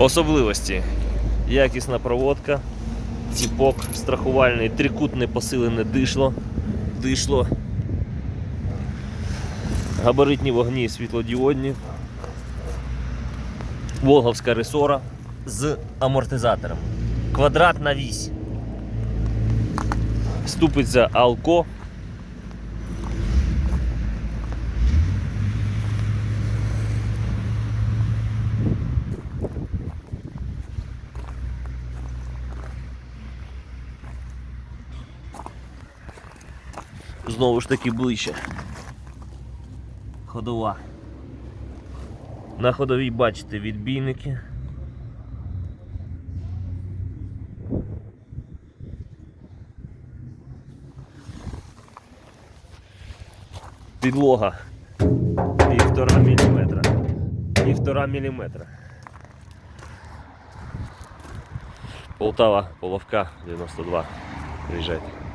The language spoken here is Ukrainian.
Особливості. Якісна проводка, ціпок страхувальний, трикутне посилене дишло, дишло, габаритні вогні світлодіодні, Волговська ресора з амортизатором. Квадратна вісь. Ступиця Алко. Знову ж таки ближче. Ходова. На ходовій бачите відбійники. Підлога півтора міліметра. Півтора міліметра. Полтава, Половка 92. Приїжджайте.